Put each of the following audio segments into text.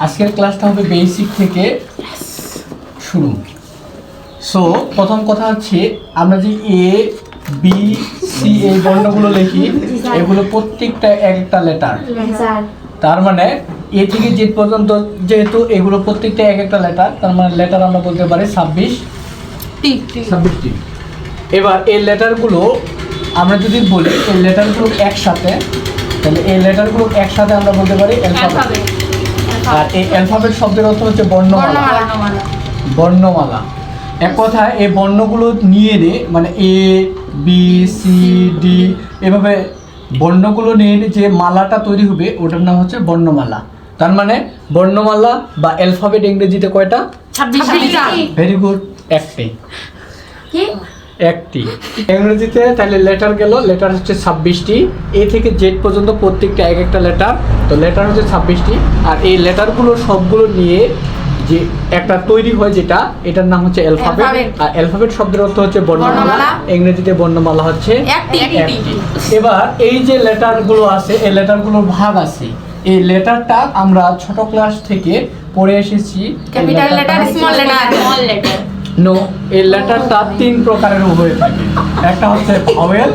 আজকের ক্লাসটা হবে বেসিক থেকে শুরু। সো প্রথম কথা হচ্ছে আমরা যে এ বি সি এই বর্ণগুলো লিখি এগুলো প্রত্যেকটা এক একটা লেটার তার মানে এ থেকে জেড পর্যন্ত যেহেতু এগুলো প্রত্যেকটা এক একটা লেটার তার মানে লেটার আমরা বলতে পারি ছাব্বিশ ঠিক ঠিক ছাব্বিশটি এবার এই লেটারগুলো আমরা যদি বলি এই লেটারগুলো একসাথে তাহলে এই লেটারগুলো একসাথে আমরা বলতে পারি অ্যালফাবেট আর এই অ্যালফাবেট শব্দের অর্থ হচ্ছে বর্ণমালা। বর্ণমালা। বর্ণমালা। এক কথায় এই বর্ণগুলো নিয়ে নে মানে এ বি সি ডি এভাবে বর্ণগুলো নিয়ে নে যে মালাটা তৈরি হবে ওটার নাম হচ্ছে বর্ণমালা। তার মানে বর্ণমালা বা অ্যালফাবেট ইংরেজিতে কয়টা? ভেরি গুড একটি কি? একটি। ইংরেজিতে তাহলে লেটার গেল লেটার হচ্ছে ছাব্বিশটি। এ থেকে জেড পর্যন্ত প্রত্যেকটা এক একটা লেটার তো লেটার হচ্ছে ছাব্বিশটি। আর এই লেটারগুলো সবগুলো নিয়ে যে একটা তৈরি হয় যেটা এটার নাম হচ্ছে অ্যালফাবেট আর অ্যালফাবেট শব্দের অর্থ হচ্ছে বর্ণমালা। ইংরেজিতে বর্ণমালা হচ্ছে এবার এই যে লেটারগুলো আছে এই লেটারগুলোর ভাগ আছে এই লেটারটা আমরা ছোট ক্লাস থেকে পড়ে এসেছি। ক্যাপিটাল লেটারটা লেটার স্মল লেটার নো এই লেটারটা তিন প্রকারের হয়ে থাকে। একটা হচ্ছে ভাওয়েল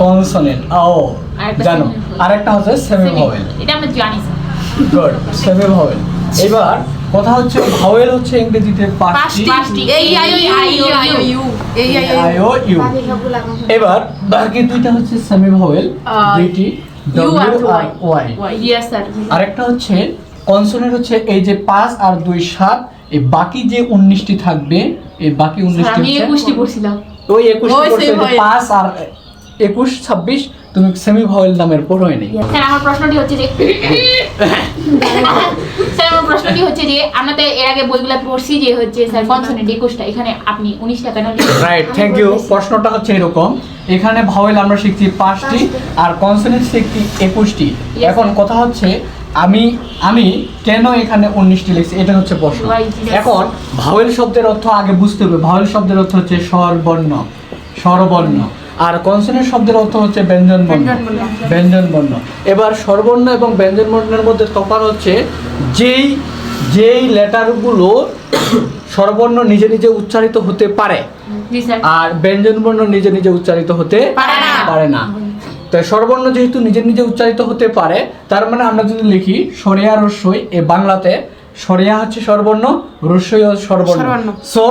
কনসোনেন্ট ও জানো। আরেকটা হচ্ছে সেমি ভাওয়েল এটা আমরা জানি গুড সেমি ভাওয়েল এবার কথা হচ্ছে ভাওয়েল হচ্ছে ইংরেজিতে পাঁচটি। এই আই ও ইউ এই আই ও ইউ এবার বাকি দুইটা হচ্ছে সেমি ভাওয়েল আহ, দুইটি ডব্লিউ আর ওয়াই ইয়েস স্যার আরেকটা হচ্ছে কনসোনেন্ট হচ্ছে এই যে পাঁচ আর দুই সাত এই বাকি যে উনিশটি থাকবে এই বাকি উনিশটি আমি একুশটি পড়ছিলাম। ওই একুশ ওই পাঁচ আর একুশ ছাব্বিশ তুমি সেমি ভয়েল নামের পড়োই নেই স্যার আমার প্রশ্নটি হচ্ছে যে স্যার আমার প্রশ্নটি হচ্ছে যে আমরা তো এর আগে বইগুলো পড়ছি যে হচ্ছে স্যার কনসোনেন্ট একুশটা এখানে আপনি উনিশটা কেন রাইট থ্যাংক ইউ প্রশ্নটা হচ্ছে এরকম এখানে ভাওয়েল আমরা শিখছি পাঁচটি আর কনসোনেন্ট শিখছি একুশটি। এখন কথা হচ্ছে আমি আমি কেন এখানে উনিশটি লিখছি? এটা হচ্ছে প্রশ্ন। এখন ভাওয়েল শব্দের অর্থ আগে বুঝতে হবে। ভাওয়েল শব্দের অর্থ হচ্ছে স্বরবর্ণ স্বরবর্ণ। আর কনসোনেন্ট শব্দের অর্থ হচ্ছে ব্যঞ্জন বর্ণ। ব্যঞ্জন বর্ণ এবার স্বরবর্ণ এবং ব্যঞ্জন বর্ণের মধ্যে তফাৎ হচ্ছে যেই যেই লেটারগুলো স্বরবর্ণ নিজে নিজে উচ্চারিত হতে পারে। আর ব্যঞ্জন বর্ণ নিজে নিজে উচ্চারিত হতে পারে না। না স্বরবর্ণ যেহেতু নিজে নিজে উচ্চারিত হতে পারে তার মানে আমরা যদি লিখি সরিয়া রস্যই এ বাংলাতে সরিয়া হচ্ছে স্বরবর্ণ রস্যই স্বরবর্ণ। সো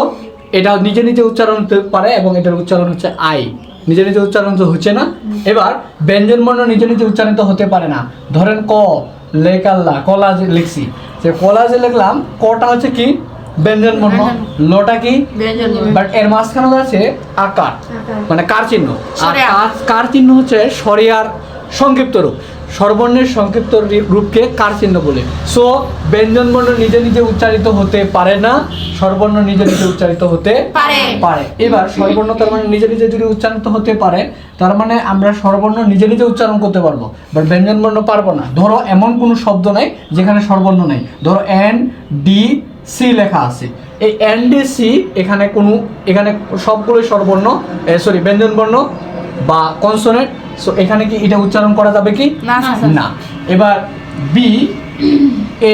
এটা নিজে নিজে উচ্চারণ হতে পারে এবং এটার উচ্চারণ হচ্ছে আই। নিজে নিজে উচ্চারণ তো হচ্ছে না। এবার ব্যঞ্জন বর্ণ নিজে নিজে উচ্চারিত হতে পারে না। ধরেন ক লেকাল্লা কলা যে লিখছি। যে কলা যে লিখলাম কটা হচ্ছে কি? ব্যঞ্জন বর্ণ লটা কি? বাট এর মাঝখানে আছে আকার। মানে কার চিহ্ন? আর কার- চিহ্ন হচ্ছে সরিয়ার সংক্ষিপ্ত রূপ। সর্বর্ণের সংক্ষিপ্ত রূপকে কার চিহ্ন বলে? সো ব্যঞ্জন বর্ণ নিজে নিজে উচ্চারিত হতে পারে না স্বরবর্ণ নিজে নিজে উচ্চারিত হতে পারে। পারে। এবার স্বরবর্ণ তার মানে নিজে নিজে যদি উচ্চারিত হতে পারে তার মানে আমরা স্বরবর্ণ নিজে নিজে উচ্চারণ করতে পারব। বাট ব্যঞ্জন বর্ণ পারব না। ধরো এমন কোনো শব্দ নাই যেখানে স্বরবর্ণ নাই। ধরো এন ডি সি লেখা আছে। এই এন ডি সি এখানে কোনো এখানে সবগুলোই স্বরবর্ণ সরি ব্যঞ্জন বর্ণ বা কনসোনেট সো এখানে কি এটা উচ্চারণ করা যাবে কি? না না এবার বি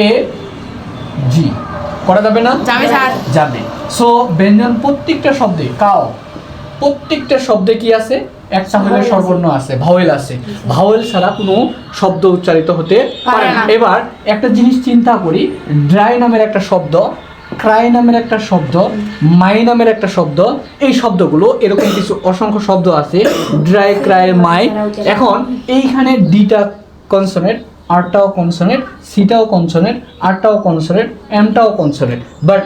এ জি করা যাবে না? যাবে স্যার। যাবে। সো ব্যঞ্জন প্রত্যেকটা শব্দে কাও প্রত্যেকটা শব্দে কি আছে? একটা হলে ভাওয়েল আছে। ভাওয়েল আছে। ভাওয়েল ছাড়া কোনো শব্দ উচ্চারিত হতে পারে না। এবার একটা জিনিস চিন্তা করি ড্রাই নামের একটা শব্দ ক্রাই নামের একটা শব্দ মাই নামের একটা শব্দ এই শব্দগুলো এরকম কিছু অসংখ্য শব্দ আছে ড্রাই ক্রাই মাই। এখন এইখানে ডিটা কনসোনেট আরটাও কনসোনেট সিটাও কনসোনেট আরটাও কনসোনেট এমটাও কনসোনেট। বাট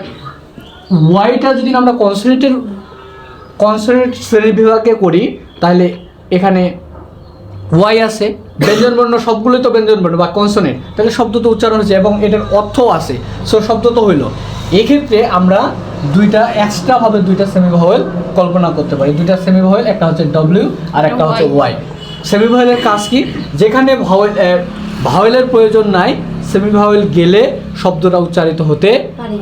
ওয়াইটা যদি আমরা কনসোনেটের কনসোনেট শ্রেণি বিভাগে করি তাহলে এখানে ওয়াই আছে ব্যঞ্জন বর্ণ সবগুলোই তো ব্যঞ্জন বর্ণ বা কনসোনেন্ট তাহলে শব্দ তো উচ্চারণ হচ্ছে এবং এটার অর্থও আছে। সো শব্দ তো হইল। এক্ষেত্রে আমরা দুইটা এক্সট্রাভাবে দুইটা সেমি ভাওয়েল কল্পনা করতে পারি। দুইটা সেমি ভাওয়েল একটা হচ্ছে ডব্লিউ আর একটা হচ্ছে ওয়াই সেমি ভাওয়েলের কাজ কি? যেখানে ভাওয়েল ভাওয়েলের প্রয়োজন নাই সেমি ভাওয়েল গেলে শব্দটা উচ্চারিত হতে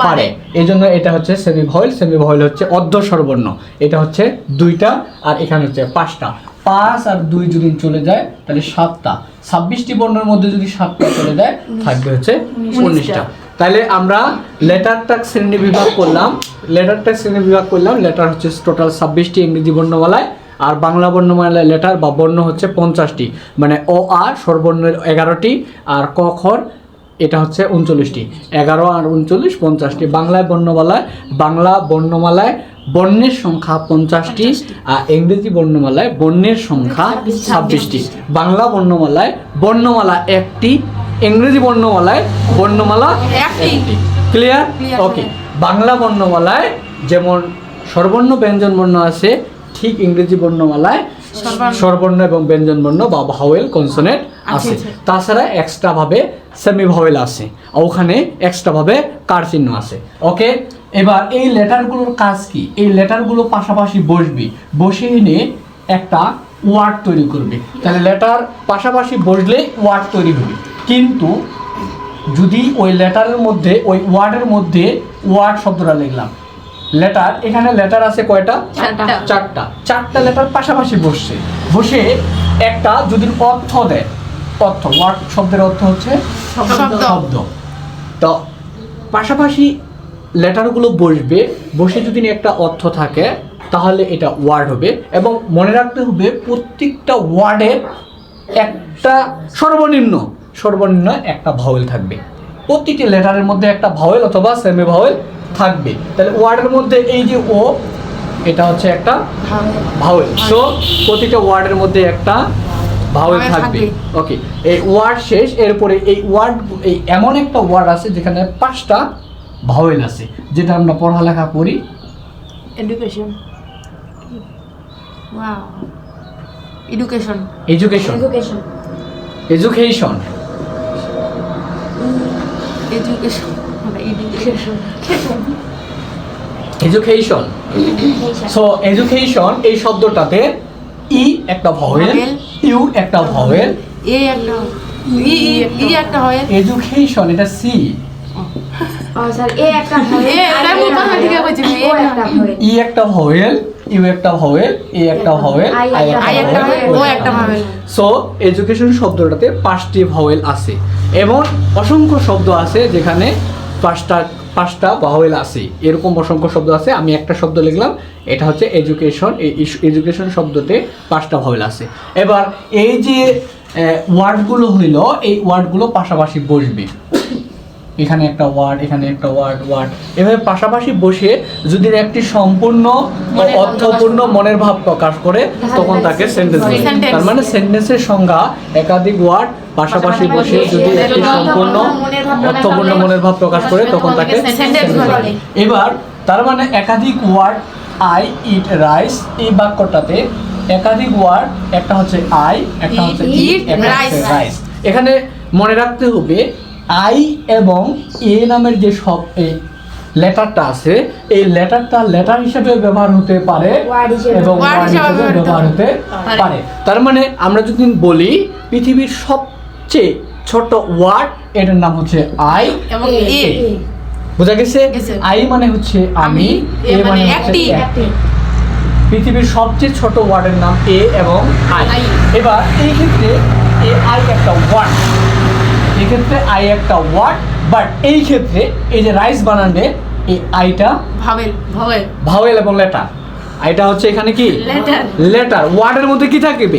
পারে। এই জন্য এটা হচ্ছে সেমি ভাওয়েল সেমি ভাওয়েল হচ্ছে অর্ধ স্বরবর্ণ। এটা হচ্ছে দুইটা আর এখানে হচ্ছে পাঁচটা। পাঁচ আর দুই যদি চলে যায় তাহলে সাতটা। ছাব্বিশটি বর্ণের মধ্যে যদি সাতটা চলে যায় থাকবে হচ্ছে উনিশটা। তাহলে আমরা লেটার টাক শ্রেণি বিভাগ করলাম। লেটার টাক শ্রেণি বিভাগ করলাম। লেটার হচ্ছে টোটাল ছাব্বিশটি ইংরেজি বর্ণমালায়। আর বাংলা বর্ণমালায় লেটার বা বর্ণ হচ্ছে পঞ্চাশটি। মানে অ আ স্বরবর্ণের এগারোটি। আর ক খর এটা হচ্ছে উনচল্লিশটি। এগারো আর উনচল্লিশ পঞ্চাশটি। বাংলায় বর্ণমালায় বাংলা বর্ণমালায় বর্ণের সংখ্যা পঞ্চাশটি আর ইংরেজি বর্ণমালায় বর্ণের সংখ্যা ছাব্বিশটি। বাংলা বর্ণমালায় বর্ণমালা একটি ইংরেজি বর্ণমালায় বর্ণমালা একটি। ক্লিয়ার ওকে বাংলা বর্ণমালায় যেমন স্বরবর্ণ ব্যঞ্জন বর্ণ আছে ঠিক ইংরেজি বর্ণমালায় স্বরবর্ণ। এবং ব্যঞ্জন বর্ণ বা ভাওয়েল কনসোনেন্ট আছে। আছে। তাছাড়া এক্সট্রা ভাবে সেমি ভাওয়েল আছে ওখানে এক্সট্রা ভাবে কার চিহ্ন আছে। ওকে এবার এই লেটারগুলোর কাজ কি? এই লেটারগুলো পাশাপাশি বসবে। বসে এনে একটা ওয়ার্ড তৈরি করবে। তাহলে লেটার পাশাপাশি বসলে ওয়ার্ড তৈরি হবে। কিন্তু যদি ওই লেটারের মধ্যে ওই ওয়ার্ডের মধ্যে ওয়ার্ড শব্দটা লিখলাম লেটার এখানে লেটার আছে কয়টা? চারটা। চারটা। লেটার পাশাপাশি বসছে। বসে একটা যদি অর্থ দেয় অর্থ ওয়ার্ড শব্দের অর্থ হচ্ছে শব্দ। শব্দ। তো পাশাপাশি লেটারগুলো বসবে। বসে যদি একটা অর্থ থাকে তাহলে এটা ওয়ার্ড হবে। এবং মনে রাখতে হবে প্রত্যেকটা ওয়ার্ডের একটা সর্বনিম্ন সর্বনিম্ন একটা ভাওয়েল থাকবে। প্রতিটি লেটারের মধ্যে একটা ভাওয়েল অথবা সেমি ভাওয়েল থাকবে তাহলে ওয়ার্ডের মধ্যে এই যে ও এটা হচ্ছে একটা ভাওয়েল সো প্রতিটা ওয়ার্ডের মধ্যে একটা ভাওয়েল থাকবে। ওকে এই ওয়ার্ড শেষ এরপরে এই ওয়ার্ড এই এমন একটা ওয়ার্ড আছে যেখানে পাঁচটা ভাওয়েল আছে যেটা আমরা পড়ালেখা করি. Wow. Education. Education education education Education. Education. Education so education এই শব্দটাতে ই একটা ভাওয়েল ইউ একটা ভাওয়েল এ একটা ই একটা হয় এডুকেশন এটা সি ও স্যার এ একটা এ, এটা আমি কথা থেকে বলছি, এ ও না। একটা ই একটা ভাওয়েল ইউ একটা ভাওয়েল এ একটা ভাওয়েল আই আই একটা আই একটা ভাওয়েল ও একটা ভাবে সো এডুকেশন শব্দটাতে পাঁচটি ভাওয়েল আছে। এবং অসংখ্য শব্দ আছে যেখানে পাঁচটা পাঁচটা ভাওয়েল আছে। এরকম অসংখ্য শব্দ আছে, আমি একটা শব্দ লিখলাম, এটা হচ্ছে এডুকেশন এডুকেশন শব্দতে পাঁচটা ভাওয়েল আছে। এবার এই যে ওয়ার্ডগুলো হইল, এই ওয়ার্ডগুলো পাশাপাশি বসবে। এখানে একটা ওয়ার্ড এখানে একটা ওয়ার্ড ওয়ার্ড এভাবে পাশাপাশি বসে যদি একটি সম্পূর্ণ অর্থপূর্ণ মনের ভাব প্রকাশ করে তখন তাকে সেন্টেন্স তার মানে সেন্টেন্সের সংজ্ঞা একাধিক ওয়ার্ড পাশাপাশি বসে যদি একটি সম্পূর্ণ অর্থপূর্ণ মনের ভাব প্রকাশ করে তখন তাকে। এবার তার মানে একাধিক ওয়ার্ড আই ইট রাইস এই বাক্যটাতে একাধিক ওয়ার্ড একটা হচ্ছে আই একটা হচ্ছে ইট একটা হচ্ছে রাইস এখানে মনে রাখতে হবে আই এবং এ নামের যে সব এই লেটারটা আছে এই লেটারটা লেটার হিসেবে ব্যবহার হতে পারে এবং ওয়ার্ড হিসেবে হিসেবে ব্যবহার হতে পারে। তার মানে আমরা যদি বলি পৃথিবীর সবচেয়ে ছোট ওয়ার্ড এটার নাম হচ্ছে আই এবং এ। বোঝা গেছে। আই মানে হচ্ছে আমি এ মানে মানে হচ্ছে একটি। পৃথিবীর সবচেয়ে ছোট ওয়ার্ডের নাম এ এবং আই। এবার এই ক্ষেত্রে এ আই একটা ওয়ার্ড এই ক্ষেত্রে আই একটা ওয়ার্ড বাট এই ক্ষেত্রে এই যে রাইস বানানে এই আইটা ভাওয়েল এবং লেটার আইটা হচ্ছে এখানে কি. লেটার ওয়ার্ডের মধ্যে কি থাকবে?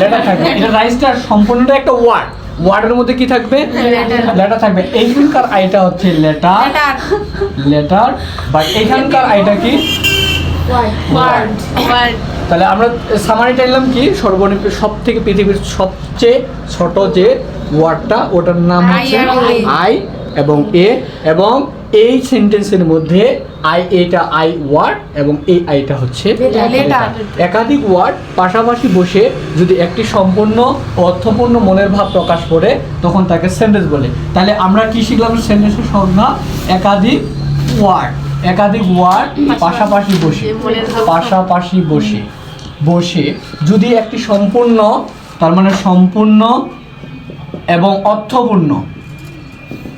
লেটার থাকবে। এটা রাইসটার সম্পূর্ণটা একটা ওয়ার্ড ওয়ার্ডের মধ্যে কি থাকবে. লেটার থাকবে। এইখানকার আইটা হচ্ছে লেটার লেটার বাট এখানকার আইটা কি? তাহলে আমরা সামারিটা এলাম কি? সর্বনিম্ন সব থেকে পৃথিবীর সবচেয়ে ছোট যে ওয়ার্ডটা ওটার নাম হচ্ছে আই এবং এ এবং এই সেন্টেন্সের মধ্যে আই এটা আই ওয়ার্ড এবং এই আইটা হচ্ছে। একাধিক ওয়ার্ড। পাশাপাশি বসে যদি একটি সম্পূর্ণ অর্থপূর্ণ মনের ভাব প্রকাশ করে তখন তাকে সেন্টেন্স বলে। তাহলে আমরা কি শিখলাম? সেন্টেন্সের সংজ্ঞা একাধিক ওয়ার্ড একাধিক ওয়ার্ড পাশাপাশি বসে। পাশাপাশি বসে। বসে যদি একটি সম্পূর্ণ তার মানে সম্পূর্ণ এবং অর্থপূর্ণ।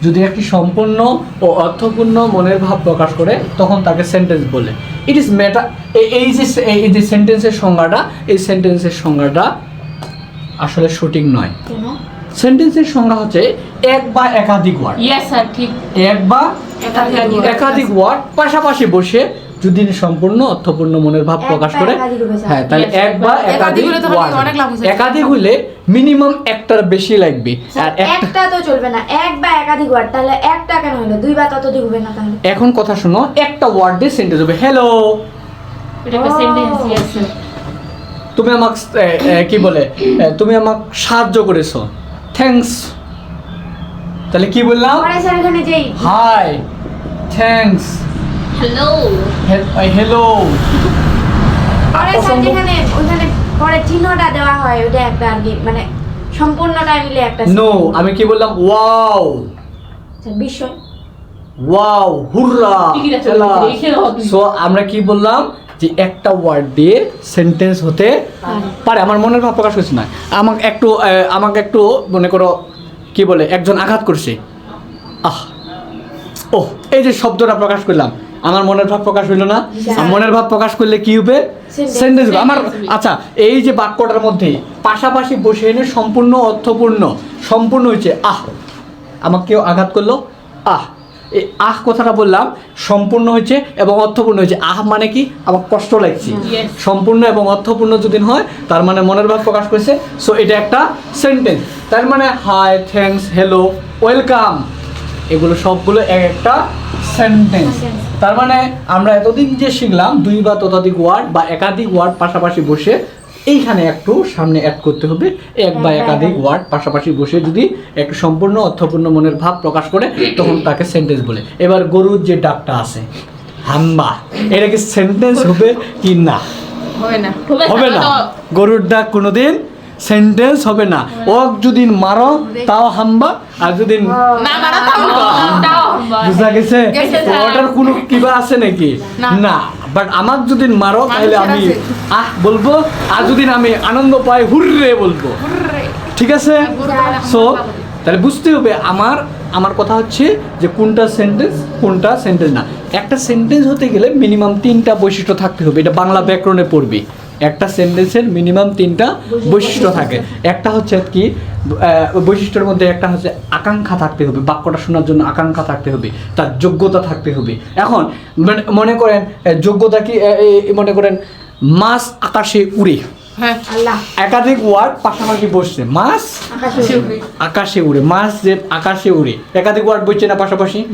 যদি একটি সম্পূর্ণ ও অর্থপূর্ণ মনের ভাব প্রকাশ করে তখন তাকে সেন্টেন্স বলে। ইট ইজ মেটা এই যে এই যে সেন্টেন্সের সংজ্ঞাটা এই সেন্টেন্সের সংজ্ঞাটা আসলে সঠিক নয়। সেন্টেন্সের সংজ্ঞা হচ্ছে এক বা একাধিক ওয়ার্ড ইয়েস স্যার ঠিক। এক বা একাধিক একাধিক ওয়ার্ড পাশাপাশি বসে যদি সম্পূর্ণ অর্থপূর্ণ মনের ভাব প্রকাশ করে। হ্যাঁ তাহলে এক বা একাধিক একাধিক হলে তো অনেক- লাভ হচ্ছে। একাধিক হলে মিনিমাম একটার বেশি লাগবে। আর একটা তো চলবে না। এক বা একাধিক ওয়ার্ড তাহলে একটা কেন হলো? দুই বা ততোধিক হবে না তাহলে? এখন কথা শোনো একটা ওয়ার্ডে সেন্টেন্স হবে হ্যালো এটা। সেন্টেন্স ইয়েস তুমি আমাকে কি বলে? তুমি আমাকে সাহায্য করেছ। থ্যাঙ্কস তাহলে কি বললাম? পরে স্যার এখানে যেই হাই থ্যাঙ্কস হ্যালো হ্যালো পরে স্যার যেখানে ওইখানে পরে চিহ্নটা দেওয়া হয় ওটা একটা আর কি মানে সম্পূর্ণটা মিলে একটা নো আমি কি বললাম? ওয়াও বিস্ময় ওয়াও হুররা। সো আমরা কি বললাম যে একটা ওয়ার্ড দিয়ে সেন্টেন্স হতে পারে। আমার মনের ভাব প্রকাশ করছে না। আমাকে একটু আহ, আমাকে একটু মনে করো কি বলে একজন আঘাত করছে। আহ ও এই যে শব্দটা প্রকাশ করলাম। আমার মনের ভাব প্রকাশ হইল না। মনের ভাব প্রকাশ করলে কি হবে. সেন্টেন্স আমার আচ্ছা এই যে বাক্যটার মধ্যে পাশাপাশি বসে এনে সম্পূর্ণ অর্থপূর্ণ সম্পূর্ণ হয়েছে আহ। আমাকে কেউ আঘাত করল? আহ। এই আহ কথাটা বললাম সম্পূর্ণ হয়েছে এবং অর্থপূর্ণ হয়েছে আহ মানে কি? আমার কষ্ট লাগছে। সম্পূর্ণ এবং অর্থপূর্ণ যদি হয় তার মানে মনের ভাব প্রকাশ করেছে। সো এটা একটা সেন্টেন্স তার মানে হাই থ্যাঙ্কস হ্যালো ওয়েলকাম এগুলো সবগুলো এক একটা সেন্টেন্স তার মানে আমরা এতদিন যে শিখলাম দুই বা ততোধিক ওয়ার্ড বা একাধিক ওয়ার্ড পাশাপাশি বসে এইখানে একটু সামনে অ্যাড করতে হবে। এক বা একাধিক একাধিক। ওয়ার্ড পাশাপাশি বসে যদি একটু সম্পূর্ণ অর্থপূর্ণ মনের ভাব প্রকাশ করে তখন তাকে সেন্টেন্স বলে। এবার গরুর যে ডাকটা আছে হাম্বা এটা কি সেন্টেন্স হবে কি না। হবে না। হবে না। গরুর ডাক কোনোদিন সেন্টেন্স হবে না। ও যদি মারো তাও হাম্বা আর যদি না মারা তাও না। তাও আমরা- বুঝা গেছে। ওটার কোনো কিবা আছে নাকি? না। না বাট আমার যদি মারো তাহলে আমি আহ বলব আর যদি আমি আনন্দ পাই হুররে বলব। ঠিক আছে? সো তাহলে বুঝতে হবে আমার আমার কথা হচ্ছে যে কোনটা সেন্টেন্স কোনটা সেন্টেন্স না। একটা সেন্টেন্স হতে গেলে মিনিমাম তিনটা বৈশিষ্ট্য থাকতে হবে এটা বাংলা ব্যাকরণে পড়বে। একটা সেন্টেন্সের মিনিমাম তিনটা বৈশিষ্ট্য থাকে। একটা হচ্ছে কি আহ, বৈশিষ্ট্যের মধ্যে একটা হচ্ছে আকাঙ্ক্ষা থাকতে হবে বাক্যটা শোনার জন্য আকাঙ্ক্ষা থাকতে হবে তার যোগ্যতা থাকতে হবে। এখন মানে- মনে করেন যোগ্যতা কি মনে করেন মাছ আকাশে উড়ে। হ্যাঁ। একাধিক ওয়ার্ড পাশাপাশি বসছে। মাছ আকাশে উড়ে। আকাশে উড়ে। মাছ যে আকাশে উড়ে। একাধিক ওয়ার্ড বলছে না পাশাপাশি?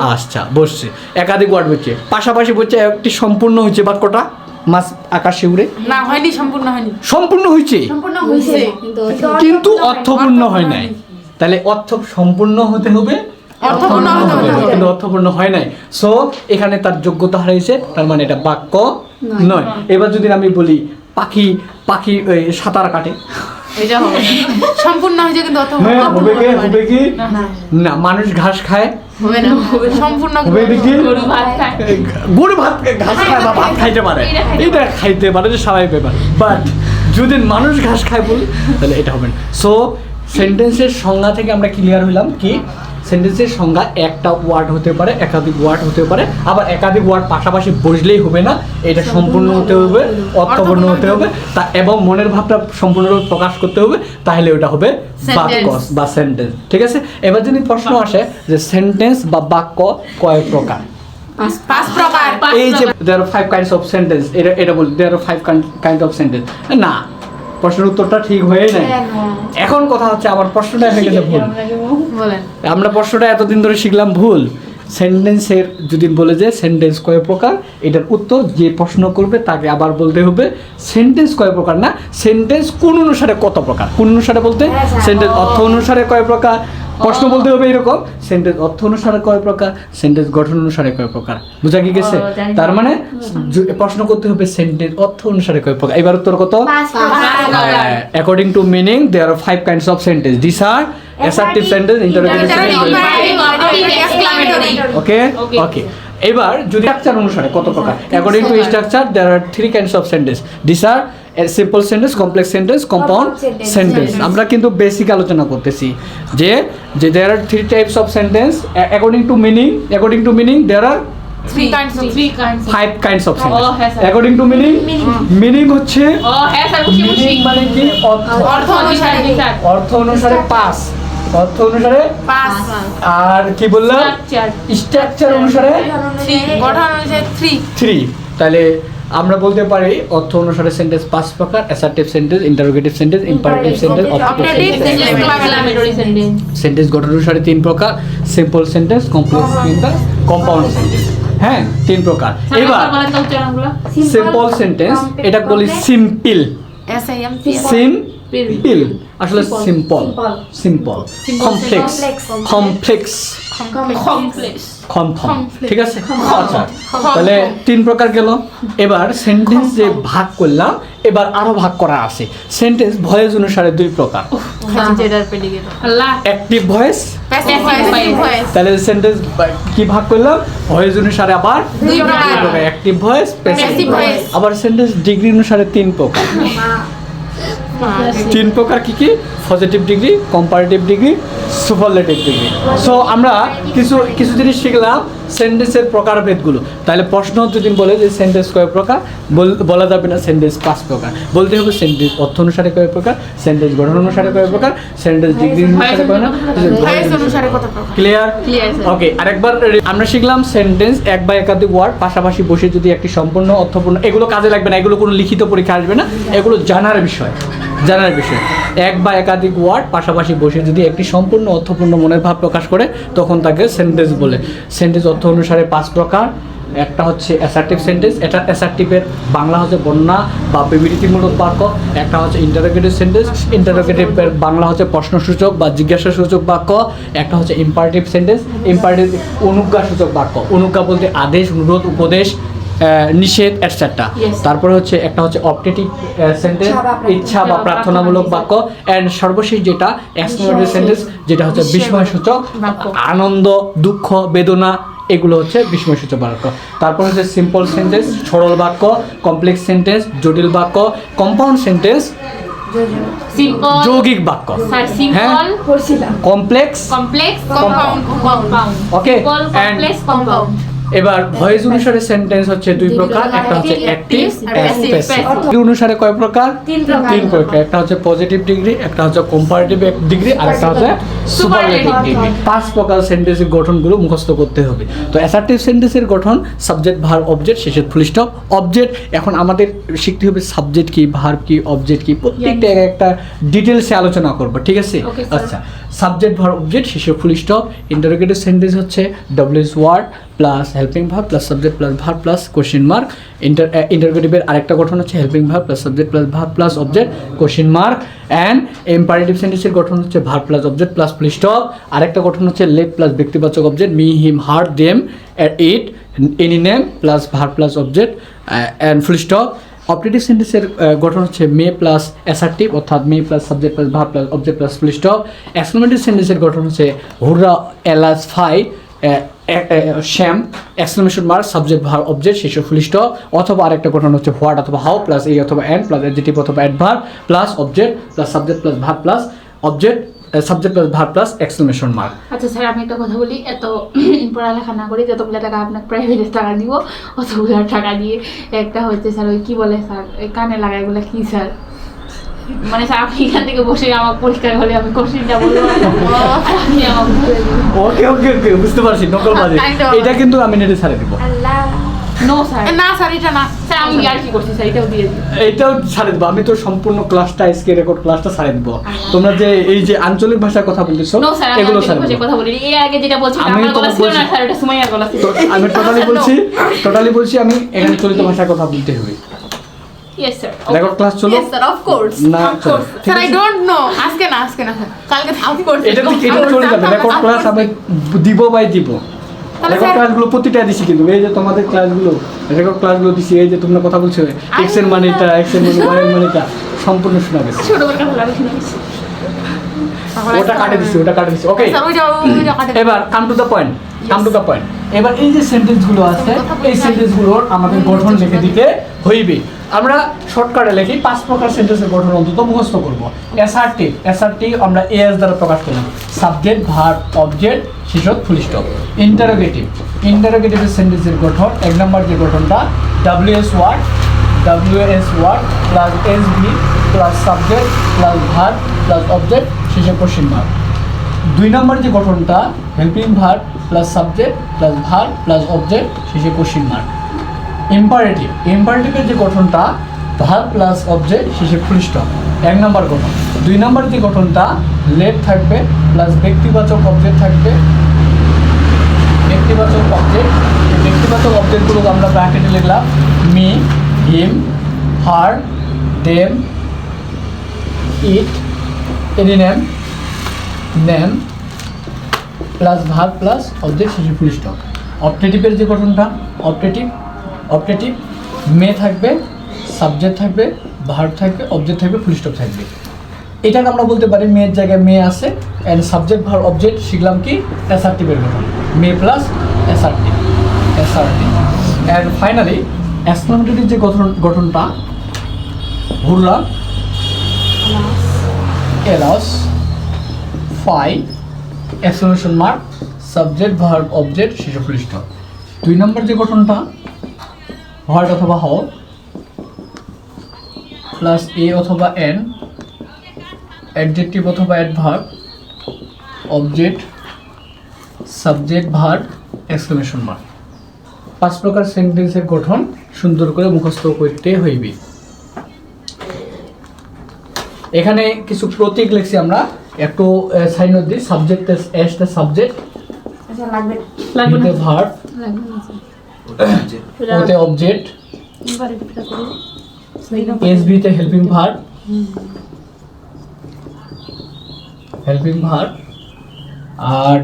আচ্ছা বসছে। একাধিক ওয়ার্ড বলছে পাশাপাশি বলছে একটি সম্পূর্ণ হয়েছে বাক্যটা। মাছ আকাশে উড়ে? না হয়নি সম্পূর্ণ হয়নি। সম্পূর্ণ হয়েছে? সম্পূর্ণ হয়েছে। কিন্তু অর্থপূর্ণ হয় নাই। তাহলে অর্থ সম্পূর্ণ হতে হবে? অর্থপূর্ণ হতে হবে। কিন্তু অর্থপূর্ণ হয় নাই। সো এখানে তার যোগ্যতা হারিয়েছে তার মানে এটা বাক্য নয়। এবার যদি আমি বলি পাখি পাখি ওই সাঁতার কাটে। এটা সম্পূর্ণ হয়েছে কিন্তু হ্যাঁ হবে কি। না মানুষ ঘাস খায় হবে না। সম্পূর্ণ হবে দেখি গরু ভাত খায়। গরু ভাত ঘাস খায় বা ভাত খাইতে পারে। এটা খাইতে পারে। যে স্বাভাবিক ব্যাপার। বাট যদি মানুষ ঘাস খায় বল তাহলে এটা হবে না। সো সেন্টেন্সের সংজ্ঞা থেকে আমরা ক্লিয়ার হইলাম কি সেন্টেন্সের সংজ্ঞা একটা ওয়ার্ড হতে পারে একাধিক ওয়ার্ড হতে পারে। আবার একাধিক ওয়ার্ড পাশাপাশি বসলেই হবে না এটা সম্পূর্ণ হতে হবে অর্থপূর্ণ হতে হবে। তা এবং মনের ভাবটা সম্পূর্ণরূপে প্রকাশ করতে হবে তাহলে ওটা হবে বাক্য বা সেন্টেন্স ঠিক আছে? এবার যদি প্রশ্ন আসে যে সেন্টেন্স বা বাক্য কয় প্রকার? পাঁচ প্রকার। এই যে there five kinds of sentence এটা এটা বল there five kind of sentence না প্রশ্নের উত্তরটা ঠিক হয়ে নাই এখন কথা হচ্ছে আমার প্রশ্নটা হয়ে গেছে ভুল। আমরা প্রশ্নটা এতদিন ধরে শিখলাম ভুল। সেন্টেন্সের যদি বলে যে সেন্টেন্স কয় প্রকার এটার উত্তর যে প্রশ্ন করবে তাকে আবার বলতে হবে সেন্টেন্স কয় প্রকার না? সেন্টেন্স কোন অনুসারে কত প্রকার? কোন অনুসারে বলতে? হ্যাঁ, সেন্টেন্স অর্থ অনুসারে কয় প্রকার? প্রশ্ন বলতে হবে এরকম। সেন্টেন্স অর্থ অনুসারে কয় প্রকার? সেন্টেন্স গঠন অনুসারে কয় প্রকার? বুঝা কি গেছে? তার মানে প্রশ্ন করতে হবে সেন্টেন্স অর্থ অনুসারে কয় প্রকার? এবার উত্তর কত? According to meaning there are five kinds of sentence this are assertive sentence interrogative sentence. Okay okay এবার যদি স্ট্রাকচার অনুসারে কত প্রকার? According to structure there are three kinds of sentence this are simple sentence complex sentence compound sentence আমরা কিন্তু basic আলোচনা করতেছি যে যে there are three types of sentence according to meaning according to meaning there are three kinds of three kinds five kinds of sentence Oh, হ্যাঁ, meaning Meaning. Meaning হচ্ছে ও হ্যাঁ sir খুশি খুশি মানে কি? অর্থ অনুসারে পাস অর্থ অনুসারে আর কি বললাম? স্ট্রাকচার স্ট্রাকচার অনুসারে থ্রি গঠন থ্রি থ্রি তাহলে আমরা বলতে পারি অর্থ অনুসারে সেন্টেন্স পাঁচ প্রকার assertive sentence interrogative sentence imperative sentence sentence sentence গঠন অনুসারে তিন প্রকার simple sentence complex sentence compound sentence হ্যাঁ তিন প্রকার। এবার সিম্পল সেন্টেন্স এটা বলি simple S I M simple আসলে simple simple complex complex complex ঠিক আছে? আচ্ছা তাহলে তিন প্রকার গেল। এবার সেন্টেন্স যে ভাগ করলাম এবার আরও ভাগ করা আছে। সেন্টেন্স ভয়েস অনুসারে দুই প্রকার। অ্যাক্টিভ ভয়েস ভয়েস তাহলে সেন্টেন্স কি ভাগ করলাম? ভয়েস অনুসারে আবার দুই প্রকার। অ্যাক্টিভ ভয়েস প্যাসিভ ভয়েস আবার সেন্টেন্স ডিগ্রি অনুসারে তিন প্রকার। তিন প্রকার কি কি? Positive degree comparative degree superlative degree so আমরা কিছু কিছু জিনিস শিখলাম সেন্টেন্সের প্রকারভেদগুলো। তাহলে প্রশ্ন যদি বলে যে সেন্টেন্স কয় প্রকার? বলা যাবে না সেন্টেন্স পাঁচ প্রকার। বলতে হবে সেন্টেন্স অর্থ অনুসারে কয় প্রকার? সেন্টেন্স গঠন অনুসারে কয় প্রকার? সেন্টেন্স ডিগ্রি অনুসারে কয় না ক্লিয়ার ওকে আরেকবার আমরা শিখলাম সেন্টেন্স এক বা একাধিক ওয়ার্ড পাশাপাশি বসে যদি একটি সম্পূর্ণ অর্থপূর্ণ এগুলো কাজে লাগবে না এগুলো কোনো লিখিত পরীক্ষা আসবে না এগুলো জানার বিষয়। জানার বিষয়। এক বা একাধিক ওয়ার্ড পাশাপাশি বসে যদি একটি সম্পূর্ণ অর্থপূর্ণ মনের ভাব প্রকাশ করে, তখন তাকে সেন্টেন্স বলে। সেন্টেন্স অর্থ অনুসারে পাঁচ প্রকার। একটা হচ্ছে অ্যাসার্টিভ সেন্টেন্স এটা অ্যাসার্টিভের বাংলা হচ্ছে বন্যা বা বিবৃতিমূলক বাক্য, একটা হচ্ছে ইন্টারোগেটিভ সেন্টেন্স ইন্টারোগেটিভের বাংলা হচ্ছে প্রশ্নসূচক বা জিজ্ঞাসাসূচক বাক্য, একটা হচ্ছে ইম্পারেটিভ সেন্টেন্স ইম্পারেটিভ অনুজ্ঞাসূচক বাক্য। অনুজ্ঞা বলতে আদেশ, অনুরোধ, উপদেশ নিষেধ এটসেট্রা তারপরে হচ্ছে একটা হচ্ছে অপটেটিভ সেন্টেন্স ইচ্ছা বা প্রার্থনামূলক বাক্য অ্যান্ড সর্বশেষ যেটা এক্সক্লেমেটরি সেন্টেন্স যেটা হচ্ছে বিস্ময়সূচক আনন্দ দুঃখ বেদনা এগুলো হচ্ছে বিস্ময়সূচক বাক্য। তারপর হচ্ছে সিম্পল সেন্টেন্স সরল বাক্য কমপ্লেক্স সেন্টেন্স জটিল বাক্য কম্পাউন্ড সেন্টেন্স যৌগিক বাক্য। হ্যাঁ? Complex complex. Compound complex compound এবার ভয়েস অনুসারে সেন্টেন্স হচ্ছে দুই প্রকার একটা হচ্ছে অ্যাক্টিভ প্যাসিভ অনুসারে কয় প্রকার? তিন প্রকার। তিন প্রকার। একটা হচ্ছে পজিটিভ ডিগ্রি একটা হচ্ছে কম্পারেটিভ ডিগ্রি আর একটা হচ্ছে সুপারলেটিভ ডিগ্রি পাঁচ প্রকার সেন্টেন্সের গঠনগুলো মুখস্থ করতে হবে। তো অ্যাসার্টিভ সেন্টেন্সের গঠন সাবজেক্ট ভার অবজেক্ট শেষের ফুল স্টপ অবজেক্ট এখন আমাদের শিখতে হবে সাবজেক্ট কি ভার্ব কি অবজেক্ট কি প্রত্যেকটা এক একটা ডিটেলসে আলোচনা করব ঠিক আছে? আচ্ছা। সাবজেক্ট ভার অবজেক্ট শেষে ফুল স্টপ ইন্টারোগেটিভ সেন্টেন্স হচ্ছে W S word plus helping verb plus subject plus verb plus question mark inter ইন্টারোগেটিভের আরেকটা গঠন হচ্ছে helping verb plus subject plus verb plus object question mark and imperative সেন্টেন্সের গঠন হচ্ছে ভার plus object plus stop আরেকটা গঠন হচ্ছে let plus ব্যক্তিবাচক object me him her them it any name plus verb plus object and full stop operative সেন্টেন্সের গঠন হচ্ছে মে প্লাস অ্যাসার্টিভ অর্থাৎ may plus subject plus verb plus object plus full stop exclamative সেন্টেন্সের গঠন হচ্ছে hurrah alas fie shame exclamation mark, subject verb object শেষে full stop. অথবা আরেকটা গঠন হচ্ছে হোয়াট অথবা হাউ প্লাস এই অথবা অ্যান্ড প্লাস অ্যাডজেটিভ অথবা adverb plus object plus subject plus verb plus object subject plus verb plus exclamation mark. আচ্ছা স্যার, আমি একটা কথা বলি, এত পড়ালেখা না করে যতগুলো টাকা আপনাকে প্রাইভেটে টাকা দিব, অতগুলো টাকা দিয়ে একটা হচ্ছে স্যার, ওই কি বলে স্যার কানে লাগা এগুলো কি স্যার? মানে আপনি এখান থেকে বসে আমার হলে আমি কোশ্চেনটা বলব। আপনি আমাকে ওকে ওকে ওকে বুঝতে পারছি নকল বাজে এটা কিন্তু আমি নেটে ছাড়ে দিব। আল্লাহ। No sir. না স্যার এটা না। স্যার আমি আর কি করছি স্যার এটাও দিয়ে এটাও ছাড়ে দেবো। আমি তো সম্পূর্ণ ক্লাসটা আজকে রেকর্ড ক্লাসটা ছাড়ে দেবো। তোমরা যে এই যে আঞ্চলিক ভাষার কথা বলতেছো নো স্যার আমি এগুলো ছাড়ে দেবো। কথা বলি এর আগে যেটা বলছি আমি গলা ছিল না স্যার এটা সুমাইয়ার গলা ছিল। আমি টোটালি বলছি টোটালি বলছি আমি এখানে চলিত ভাষায় কথা বলতে হবে ইয়েস স্যার রেকর্ড ক্লাস চলো? Yes, sir, of course. না Of চলো। course. ঠিক Sir, I আছে? don't know. আজকে না, আজকে না, কালকে of course. এটা তো Of চলে যাবে। রেকর্ড ক্লাস আমি দিব বাই দিব। রেকর্ড ক্লাসগুলো প্রতিটা দিছি কিন্তু। এই যে তোমাদের ক্লাসগুলো রেকর্ড ক্লাসগুলো দিছি। এই যে তোমরা কথা বলছো এক্সের মানেটা এক্সের মানে ওয়াই এর মানেটা সম্পূর্ণ শোনা গেছে। ছোট করে কথা বলা শুনে ওটা কাটে দিছি ওটা কাটে দিছি। ওকে দিন। এবার come to the point come to the point এবার এই যে সেন্টেন্সগুলো আছে এই সেন্টেন্সগুলোর আমাদের গঠন লিখে দিতে হইবে। আমরা শর্টকাটে লিখি পাঁচ প্রকার সেন্টেন্সের গঠন অন্তত মুখস্থ করব। অ্যাসার্টিভ অ্যাসার্টিভ আমরা এস দ্বারা প্রকাশ করলাম সাবজেক্ট ভার্ব অবজেক্ট শীর্ষক ফুল স্টপ ইন্টারোগেটিভ ইন্টারোগেটিভের সেন্টেন্সের গঠন এক নম্বর যে গঠনটা W S word W S word plus S V plus subject plus verb plus object শেষে কোশ্চিন মার্ক দুই নম্বর যে গঠনটা helping verb plus subject plus verb plus object শেষে কোশ্চিন মার্ক ইম্পারেটিভ ইম্পারেটিভের যে গঠনটা ভার্ব প্লাস অবজেক্ট শেষে ফুল স্টপ এক নম্বর গঠন। দুই নম্বর যে গঠনটা লেট থাকবে প্লাস ব্যক্তিবাচক অবজেক্ট থাকবে। ব্যক্তিবাচক অবজেক্ট ব্যক্তিবাচক অবজেক্টগুলো আমরা ব্র্যাকেটে লিখলাম। Me him her them it any name name plus verb plus object শেষে ফুল স্টপ অপটেটিভের যে গঠনটা অপটেটিভ অপটেটিভ মে থাকবে সাবজেক্ট থাকবে ভার্ব থাকবে অবজেক্ট থাকবে ফুল স্টপ থাকবে। এটাকে আমরা বলতে পারি মেয়ের জায়গায় মেয়ে আছে অ্যান্ড সাবজেক্ট ভার অবজেক্ট শিখলাম কি? অ্যাসার্টিভের গঠন। May plus assertive assertive and finally exclamatory যে গঠন গঠনটা hurrah alas fie exclamation mark subject verb object stop দুই নম্বর যে গঠনটা হোয়াট অথবা হাউ প্লাস এ অথবা এন অ্যাডজেক্টিভ অথবা adverb object subject verb exclamation mark পাঁচ প্রকার সেন্টেন্সের গঠন সুন্দর করে মুখস্থ করতে হইবে। এখানে কিছু প্রতীক লিখছি আমরা। একটু sign the subject S subject আচ্ছা লাগবে লাগবে না। বিতে ভার্ব লাগবে না স্যার ওতে অবজেক্ট এবার এটা করি হেল্পিং ভার্ব হেল্পিং ভার্ব আর